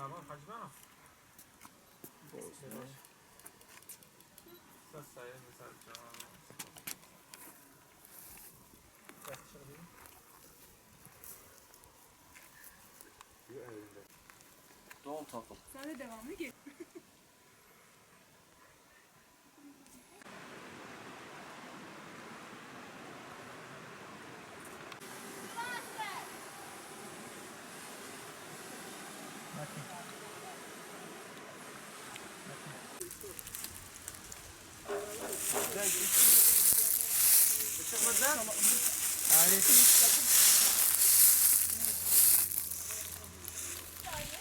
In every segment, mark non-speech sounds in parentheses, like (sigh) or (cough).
Tamam hacı bana. Ça, ça y est, mais ça déjà. Doğal takım. Sen de devamlı (laughs) gel.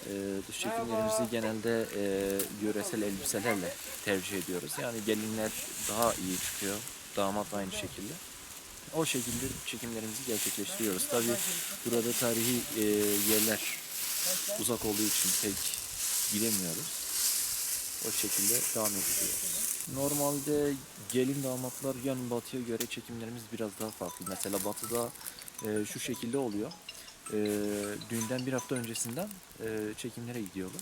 Ee, dış çekimlerimizi genelde e, yöresel elbiselerle tercih ediyoruz. Yani gelinler daha iyi çıkıyor, damat aynı şekilde. O şekilde çekimlerimizi gerçekleştiriyoruz. Tabi burada tarihi e, yerler uzak olduğu için pek gidemiyoruz. O şekilde devam ediyoruz. Normalde gelin damatlar yani batıya göre çekimlerimiz biraz daha farklı. Mesela batıda e, şu şekilde oluyor. E, düğünden bir hafta öncesinden e, çekimlere gidiyorlar.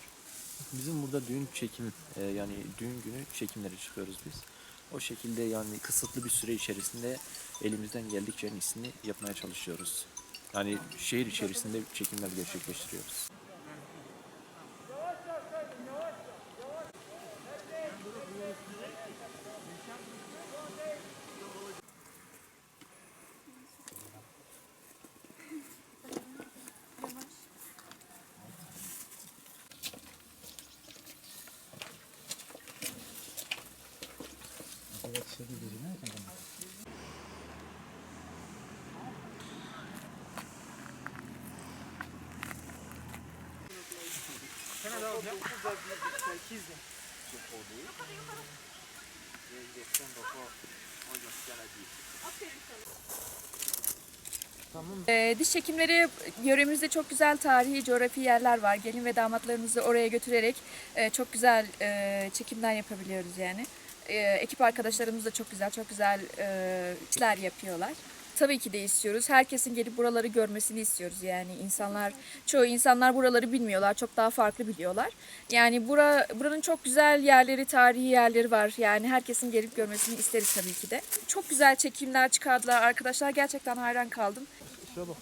Bizim burada düğün çekim e, yani düğün günü çekimlere çıkıyoruz biz. O şekilde yani kısıtlı bir süre içerisinde elimizden geldikçe en iyisini yapmaya çalışıyoruz. Yani şehir içerisinde çekimler gerçekleştiriyoruz. Ee, diş çekimleri yöremizde çok güzel tarihi, coğrafi yerler var. Gelin ve damatlarımızı oraya götürerek e, çok güzel e, çekimler yapabiliyoruz yani. E, ekip arkadaşlarımız da çok güzel, çok güzel e, işler yapıyorlar. Tabii ki de istiyoruz. Herkesin gelip buraları görmesini istiyoruz yani insanlar çoğu insanlar buraları bilmiyorlar. Çok daha farklı biliyorlar. Yani bura buranın çok güzel yerleri, tarihi yerleri var. Yani herkesin gelip görmesini isteriz tabii ki de. Çok güzel çekimler çıkardılar arkadaşlar. Gerçekten hayran kaldım. Şuraya bak.